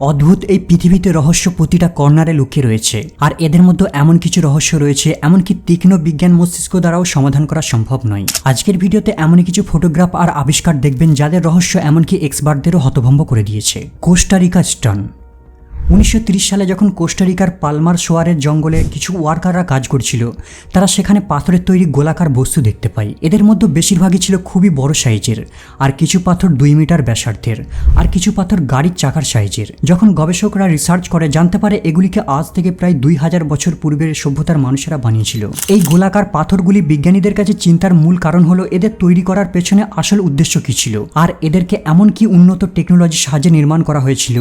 অদ্ভুত এই পৃথিবীতে রহস্য প্রতিটা কর্নারে লুকিয়ে রয়েছে। আর এদের মধ্যে এমন কিছু রহস্য রয়েছে, এমনকি তীক্ষ্ণ বিজ্ঞান মস্তিষ্ক দ্বারাও সমাধান করা সম্ভব নয়। আজকের ভিডিওতে এমন কিছু ফটোগ্রাফ আর আবিষ্কার দেখবেন যাদের রহস্য এমনকি এক্সপার্টদেরও হতভম্ব করে দিয়েছে। Costa Rica stun. উনিশশো সালে যখন কোস্টারিকার পালমার সোয়ারের জঙ্গলে কিছু ওয়ার্কাররা কাজ করছিল, তারা সেখানে পাথরের তৈরি গোলাকার বস্তু দেখতে পায়। এদের মধ্যে বেশিরভাগই ছিল খুবই বড় সাইজের, আর কিছু পাথর দুই মিটার ব্যাসার্ধের, আর কিছু পাথর গাড়ির চাকার সাইজের। যখন গবেষকরা রিসার্চ করে, জানতে পারে এগুলিকে আজ থেকে প্রায় দুই হাজার বছর পূর্বের সভ্যতার মানুষেরা বানিয়েছিল। এই গোলাকার পাথরগুলি বিজ্ঞানীদের কাছে চিন্তার মূল কারণ হলো, এদের তৈরি করার পেছনে আসল উদ্দেশ্য কী ছিল? আর এদেরকে এমন কি উন্নত টেকনোলজির সাহায্যে নির্মাণ করা হয়েছিল,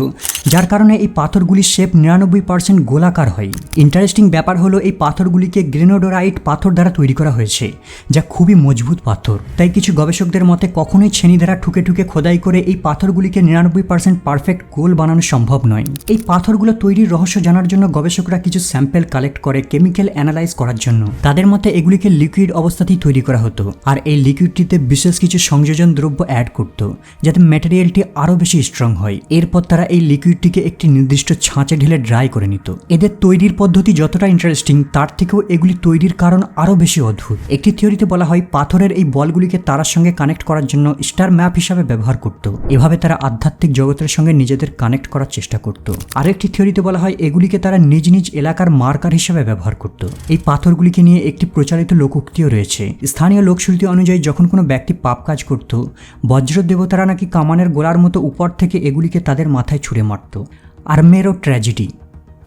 যার কারণে এই পাথরগুলির শেপ নিরানব্বই পার্সেন্ট গোলাকার হয়। ইন্টারেস্টিং ব্যাপার হলো এই পাথরগুলিকে গ্রেনোডোরাইট পাথর দ্বারা তৈরি করা হয়েছে, যা খুবই মজবুত পাথর। তাই কিছু গবেষকদের মতে কখনোই ছেনি দ্বারা ঠুকে ঠুকে খোদাই করে এই পাথরগুলিকে নিরানব্বই পার্সেন্ট পারফেক্ট গোল বানানো সম্ভব নয়। এই পাথরগুলো তৈরির রহস্য জানার জন্য গবেষকরা কিছু স্যাম্পেল কালেক্ট করে কেমিক্যাল অ্যানালাইজ করার জন্য। তাদের মতে এগুলিকে লিকুইড অবস্থাতেই তৈরি করা হতো, আর এই লিকুইডটিতে বিশেষ কিছু সংযোজন দ্রব্য অ্যাড করতো, যাতে ম্যাটেরিয়ালটি আরও বেশি স্ট্রং হয়। এরপর তারা এই লিকুইডটিকে একটি নির্দিষ্ট ছাঁচে ঢেলে ড্রাই করে নিত। এদের তৈরির পদ্ধতি যতটা ইন্টারেস্টিং তার থেকেও এগুলি তৈরির কারণ আরও বেশি অদ্ভুত। একটি থিওরিতে বলা হয়, পাথরের এই বলগুলিকে তারার সঙ্গে কানেক্ট করার জন্য স্টার ম্যাপ হিসাবে ব্যবহার করত। এভাবে তারা আধ্যাত্মিক জগতের সঙ্গে নিজেদের কানেক্ট করার চেষ্টা করত। আরেকটি থিওরিতে বলা হয়, এগুলিকে তারা নিজ নিজ এলাকার মার্কার হিসাবে ব্যবহার করত। এই পাথরগুলিকে নিয়ে একটি প্রচারিত লোকোক্তিও রয়েছে। স্থানীয় লোকশ্রুতি অনুযায়ী, যখন কোনো ব্যক্তি পাপ কাজ করত বজ্র দেবতারা নাকি কামানের গোলার মতো উপর থেকে এগুলিকে তাদের মাথায় ছুঁড়ে মারত। Armero tragedy.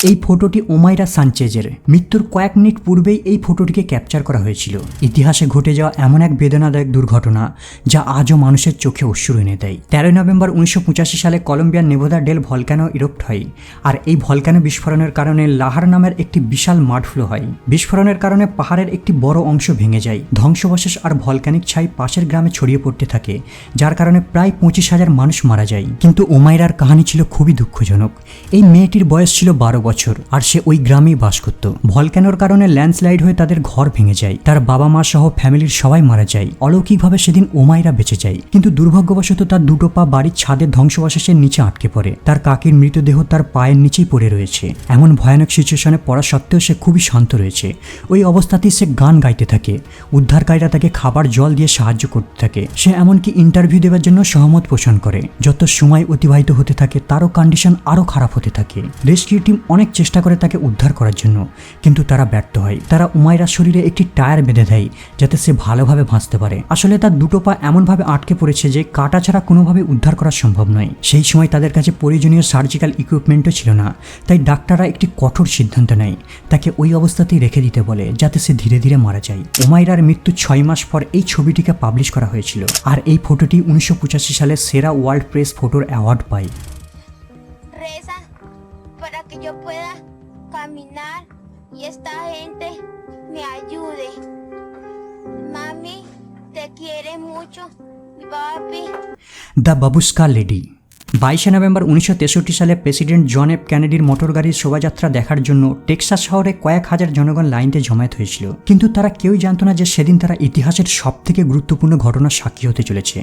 এই ফটোটি ওমাইরা সানচেজের। মৃত্যুর কয়েক মিনিট পূর্বেই এই ফটোটিকে ক্যাপচার করা হয়েছিল। ইতিহাসে ঘটে যাওয়া এমন এক বেদনাদায়ক দুর্ঘটনা যা আজও মানুষের চোখে অশ্রু এনে দেয়। তেরোই নভেম্বর উনিশশো পঁচাশি সালে কলম্বিয়ার নেভোদা ডেল ভলক্যানো ইরোপ্ট হয় আর এই ভলক্যানো বিস্ফোরণের কারণে লাহার নামের একটি বিশাল মাঠ ফ্লো হয়। বিস্ফোরণের কারণে পাহাড়ের একটি বড় অংশ ভেঙে যায়। ধ্বংসবশেষ আর ভলক্যানিক ছাই পাশের গ্রামে ছড়িয়ে পড়তে থাকে, যার কারণে প্রায় পঁচিশ হাজার মানুষ মারা যায়। কিন্তু ওমাইরার কাহিনী ছিল খুবই দুঃখজনক। এই মেয়েটির বয়স ছিল বারো বছর। আর সে ওই গ্রামেই বাস করত। ভলক্যানোর কারণে ল্যান্ডস্লাইড হয়ে তাদের ঘর ভেঙে যায়। তার বাবা মা সহ ফ্যামিলির সবাই মারা যায়। অলৌকিকভাবে সেদিন ওমাইরা বেঁচে যায়। কিন্তু দুর্ভাগ্যবশত তার দুটো পা বাড়ির ছাদের ধ্বংসবশেষের নিচে আটকে পড়ে। তার কাকির মৃতদেহ তার পায়ের নিচেই পড়ে রয়েছে। এমন ভয়ানক সিচুয়েশনে পড়া সত্ত্বেও সে খুবই শান্ত রয়েছে। ওই অবস্থাতেই সে গান গাইতে থাকে। উদ্ধারকারীরা তাকে খাবার জল দিয়ে সাহায্য করতে থাকে। সে এমনকি ইন্টারভিউ দেওয়ার জন্য সহমত পোষণ করে। যত সময় অতিবাহিত হতে থাকে, তারও কন্ডিশন আরও খারাপ হতে থাকে। রেস্কিউ টিম অনেক চেষ্টা করে তাকে উদ্ধার করার জন্য। কিন্তু তারা ব্যর্থ হয়। তারা উমাইরার শরীরে একটি টায়ার বেঁধে দেয়, যাতে সে ভালোভাবে ভাসতে পারে। আসলে তার দুটো পা এমনভাবে আটকে পড়েছে যে কাটা ছাড়া কোনোভাবে উদ্ধার করা সম্ভব নয়। সেই সময় তাদের কাছে প্রয়োজনীয় সার্জিক্যাল ইকুইপমেন্টও ছিল না। তাই ডাক্তাররা একটি কঠোর সিদ্ধান্ত নেয়। তাকে ওই অবস্থাতেই রেখে দিতে বলে, যাতে সে ধীরে ধীরে মারা যায়। ওমাইরার মৃত্যু ছয় মাস পর এই ছবিটিকে পাবলিশ করা হয়েছিল। আর এই ফটোটি উনিশশো পঁচাশি সালে সেরা ওয়ার্ল্ড প্রেস ফটোর অ্যাওয়ার্ড পায়। yo pueda caminar y esta gente me ayude. Mami, te quiere mucho, papi. The Babushka Lady বাইশে নভেম্বর উনিশশো তেষট্টি সালে প্রেসিডেন্ট জন এফ ক্যানেডির মোটর গাড়ির শোভাযাত্রা দেখার জন্য টেক্সাস শহরে কয়েক হাজার জনগণ লাইনতে জমায়েত হয়েছিল। কিন্তু তারা কেউই জানতো না যে সেদিন তারা ইতিহাসের সব থেকে গুরুত্বপূর্ণ ঘটনার সাক্ষী হতে চলেছে।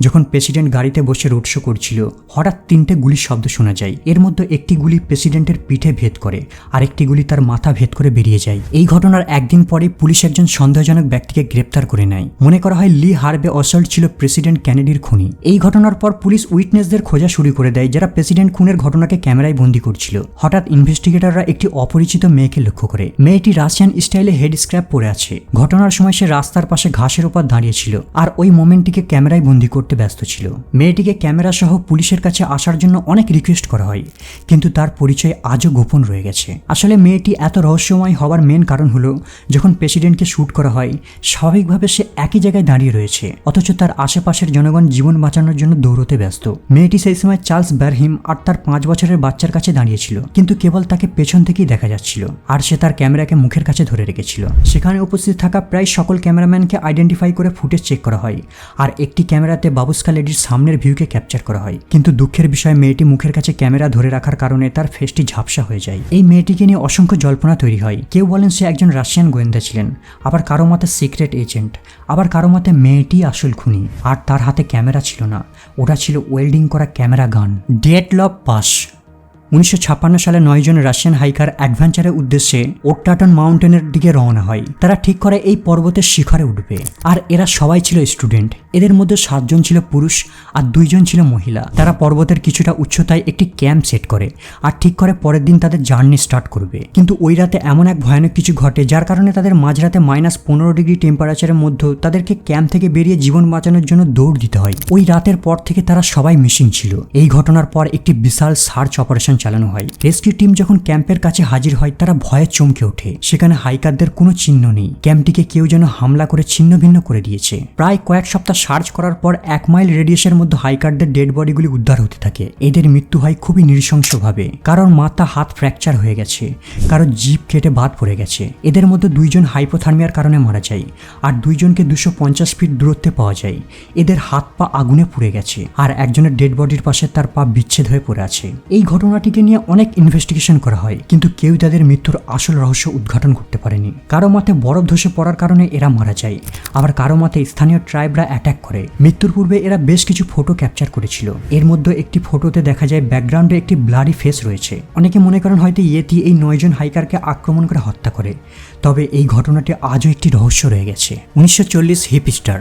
যখন প্রেসিডেন্ট গাড়িতে বসে রোড শো করছিল, হঠাৎ তিনটে গুলির শব্দ শোনা যায়। এর মধ্যে একটি গুলি প্রেসিডেন্টের পিঠে ভেদ করে, আরেকটি গুলি তার মাথা ভেদ করে বেরিয়ে যায়। এই ঘটনার একদিন পরে পুলিশ একজন সন্দেহজনক ব্যক্তিকে গ্রেপ্তার করে নেয়। মনে করা হয়, লি হার্বে অসল্ট ছিল প্রেসিডেন্ট ক্যানেডির খুনি। এই ঘটনার পর পুলিশ উইটনেসদের খোঁজা শুরু করে দেয় যারা প্রেসিডেন্ট খুনের ঘটনাকে ক্যামেরায় বন্দি করছিল। হঠাৎ ইনভেস্টিগেটররা একটি অপরিচিত মেয়েকে লক্ষ্য করে। মেয়েটি রাশিয়ান স্টাইলে হেড স্ক্র্যাপ পরে আছে। ঘটনার সময় সে রাস্তার পাশে ঘাসের উপর দাঁড়িয়েছিল আর ওই মোমেন্টটিকে ক্যামেরায় বন্দি করতে ব্যস্ত ছিল। মেয়েটিকে ক্যামেরা সহ পুলিশের কাছে আসার জন্য অনেক রিকোয়েস্ট করা হয়, কিন্তু তার পরিচয় আজও গোপন রয়ে গেছে। আসলে মেয়েটি এত রহস্যময় হওয়ার মেন কারণ হলো, যখন প্রেসিডেন্টকে শ্যুট করা হয়, স্বাভাবিকভাবে সে একই জায়গায় দাঁড়িয়ে রয়েছে, অথচ তার আশেপাশের জনগণ জীবন বাঁচানোর জন্য দৌড়তে ব্যস্ত। মেয়েটি সেই সময় চার্লস ব্যারহিম আর তার পাঁচ বছরের বাচ্চার কাছে দাঁড়িয়েছিল, কিন্তু কেবল তাকে পেছন থেকেই দেখা যাচ্ছিল আর সে তার ক্যামেরাকে মুখের কাছে ধরে রেখেছিল। সেখানে উপস্থিত থাকা প্রায় সকল ক্যামেরাম্যানকে আইডেন্টিফাই করে ফুটেজ চেক করা হয় আর একটি ক্যামেরাতে বাবুস্কা লেডির সামনের ভিউকে ক্যাপচার করা হয়। কিন্তু দুঃখের বিষয়, মেয়েটি মুখের কাছে ক্যামেরা ধরে রাখার কারণে তার ফেসটি ঝাপসা হয়ে যায়। এই মেয়েটিকে নিয়ে অসংখ্য জল্পনা তৈরি হয়। কেউ বলেন সে একজন রাশিয়ান গোয়েন্দা ছিলেন, আবার কারও মতে সিক্রেট এজেন্ট, আবার কারও মতে মেয়েটি আসল খুনি। আর তার হাতে ক্যামেরা ছিল না। ওটা ছিল ওয়েল্ডিং করা ক্যামেরা গান ডেট লভ পাস উনিশশো ছাপ্পান্ন সালে নয়জন রাশিয়ান হাইকার অ্যাডভেঞ্চারের উদ্দেশ্যে ওট্টাটন মাউন্টেনের দিকে রওনা হয়। তারা ঠিক করে এই পর্বতের শিখরে উঠবে। আর এরা সবাই ছিল স্টুডেন্ট। এদের মধ্যে সাতজন ছিল পুরুষ আর দুইজন ছিল মহিলা। তারা পর্বতের কিছুটা উচ্চতায় একটি ক্যাম্প সেট করে আর ঠিক করে পরের দিন তাদের জার্নি স্টার্ট করবে। কিন্তু ওই রাতে এমন এক ভয়ানক কিছু ঘটে যার কারণে তাদের মাঝরাতে মাইনাস পনেরো ডিগ্রি টেম্পারেচারের মধ্যে তাদেরকে ক্যাম্প থেকে বেরিয়ে জীবন বাঁচানোর জন্য দৌড় দিতে হয়। ওই রাতের পর থেকে তারা সবাই মিসিং ছিল। এই ঘটনার পর একটি বিশাল সার্চ অপারেশন চালানো হয়। রেস্কিউ টিম যখন ক্যাম্পের কাছে হাজির হয়, তারা ভয়ে চমকে ওঠে। সেখানে হাইকারদের কোনো চিহ্ন নেই। ক্যাম্পটিকে কেউ যেন হামলা করে ছিন্ন ভিন্ন করে দিয়েছে। প্রায় কয়েক সপ্তাহ সার্চ করার পর এক মাইল রেডিয়েশনের মধ্যে হাইকারদের ডেড বডিগুলি উদ্ধার হতে থাকে। এদের মৃত্যু হয় খুবই নৃশংসভাবে। কারোর মাথা, হাত ফ্র্যাকচার হয়ে গেছে। কারোর জিপ কেটে বাদ পড়ে গেছে। এদের মধ্যে দুইজন হাইপোথার্মিয়ার কারণে মারা যায় আর দুইজনকে দুশো পঞ্চাশ ফিট দূরত্বে পাওয়া যায়। এদের হাত পা আগুনে পুড়ে গেছে আর একজনের ডেড বডির পাশে তার পা বিচ্ছেদ হয়ে পড়ে আছে। এই ঘটনাটিকে নিয়ে অনেক ইনভেস্টিগেশন করা হয়, কিন্তু কেউ তাদের মৃত্যুর আসল রহস্য উদ্ঘাটন করতে পারেনি। কারও মতে বরফ ধসে পড়ার কারণে এরা মারা যায়, আবার কারও মতে স্থানীয় ট্রাইবরা অ্যাটাক করে। মৃত্যুর পূর্বে এরা বেশ কিছু ফটো ক্যাপচার করেছিল। এর মধ্যে একটি ফটোতে দেখা যায় ব্যাকগ্রাউন্ডে একটি ব্লাডি ফেস রয়েছে। অনেকে মনে করেন হয়তো ইয়েতি এই নয়জন হাইকারকে আক্রমণ করে হত্যা করে, তবে এই ঘটনাটি আজও একটি রহস্য রয়ে গেছে। উনিশশো চল্লিশ হিপ স্টার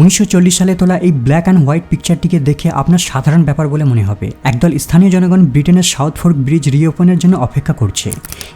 উনিশশো চল্লিশ সালে তোলা এই ব্ল্যাক অ্যান্ড হোয়াইট পিকচারটিকে দেখে আপনার সাধারণ ব্যাপার বলে মনে হবে। একদল স্থানীয় জনগণ ব্রিটেনের সাউথ ফোর্ক ব্রিজ রিওপেনের জন্য অপেক্ষা করছে।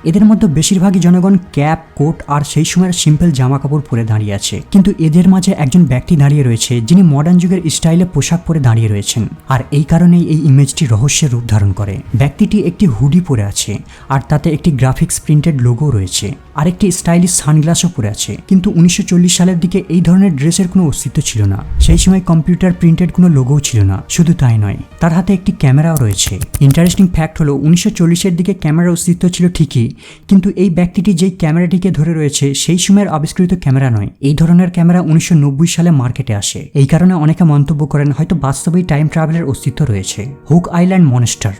এদের মধ্যে বেশিরভাগই জনগণ ক্যাপ, কোট আর সেই সময়ের সিম্পল জামা কাপড় পরে দাঁড়িয়ে আছে। কিন্তু এদের মাঝে একজন ব্যক্তি দাঁড়িয়ে রয়েছে, যিনি মডার্ন যুগের স্টাইলে পোশাক পরে দাঁড়িয়ে রয়েছেন। আর এই কারণেই এই ইমেজটি রহস্যের রূপ ধারণ করে। ব্যক্তিটি একটি হুডি পরে আছে, আর তাতে একটি গ্রাফিক্স প্রিন্টেড লোগো রয়েছে। আরেকটি স্টাইলিশ সানগ্লাসও পরে আছে। কিন্তু উনিশশো চল্লিশ সালের দিকে এই ধরনের ড্রেসের কোনো অস্তিত্ব ছিল না। সেই সময় কম্পিউটার প্রিন্টেড কোনো লোগোও ছিল না। শুধু তাই নয়, তার হাতে একটি ক্যামেরাও রয়েছে। ইন্টারেস্টিং ফ্যাক্ট হলো, উনিশশো চল্লিশের দিকে ক্যামেরার অস্তিত্ব ছিল ঠিকই, কিন্তু এই ব্যক্তিটি যেই ক্যামেরাটিকে ধরে রয়েছে, সেই সময়ের আবিষ্কৃত ক্যামেরা নয়। এই ধরনের ক্যামেরা উনিশশো নব্বই সালে মার্কেটে আসে। এই কারণে অনেকে মন্তব্য করেন, হয়তো বাস্তবেই টাইম ট্রাভেলের অস্তিত্ব রয়েছে। হুক আইল্যান্ড মনেস্টার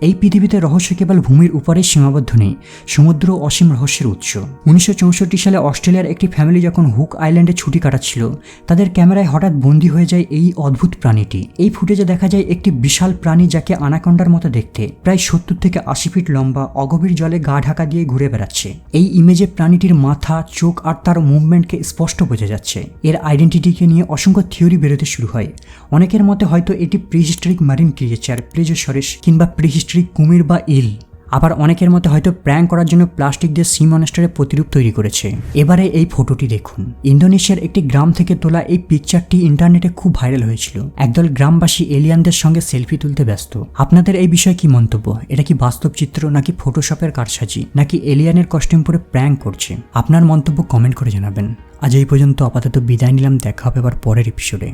এই পৃথিবীতে রহস্য কেবল ভূমির উপরে সীমাবদ্ধ নেই, সমুদ্র অসীম রহস্যের উৎস। উনিশশো চৌষট্টি সালে অস্ট্রেলিয়ার একটি ফ্যামিলি যখন হুক আইল্যান্ডে ছুটি কাটাচ্ছিল, তাদের ক্যামেরায় হঠাৎ বন্দী হয়ে যায় এই অদ্ভুত প্রাণীটি। এই ফুটেজে দেখা যায় একটি বিশাল প্রাণী যাকে আনাকন্ডার মতো দেখতে, প্রায় সত্তর থেকে আশি ফিট লম্বা, অগভীর জলে গা ঢাকা দিয়ে ঘুরে বেড়াচ্ছে। এই ইমেজে প্রাণীটির মাথা, চোখ আর তার মুভমেন্টকে স্পষ্ট বোঝা যাচ্ছে। এর আইডেন্টিটিকে নিয়ে অসংখ্য থিওরি বেরোতে শুরু হয়। অনেকের মতে হয়তো এটি প্রিহিস্টরিক মারিন ক্রিয়েচার প্লেজোসরেস কিংবা প্রিহিস্টরিক কুমির বা ইল আবার অনেকের মতে হয়তো প্র্যাঙ্ক করার জন্য প্লাস্টিক দিয়ে সি মনেস্টারের প্রতিরূপ তৈরি করেছে। এবারে এই ফটোটি দেখুন। ইন্দোনেশিয়ার একটি গ্রাম থেকে তোলা এই পিকচারটি ইন্টারনেটে খুব ভাইরাল হয়েছিল। একদল গ্রামবাসী এলিয়ানদের সঙ্গে সেলফি তুলতে ব্যস্ত। আপনাদের এই বিষয়ে কি মন্তব্য? এটা কি বাস্তব চিত্র নাকি ফটোশপের কারসাজি? নাকি এলিয়ানের কস্টিউম পরে প্র্যাঙ্ক করছে? আপনার মন্তব্য কমেন্ট করে জানাবেন। আজ এই পর্যন্ত আপাতত বিদায় নিলাম। দেখা হবে আবার পরের এপিসোডে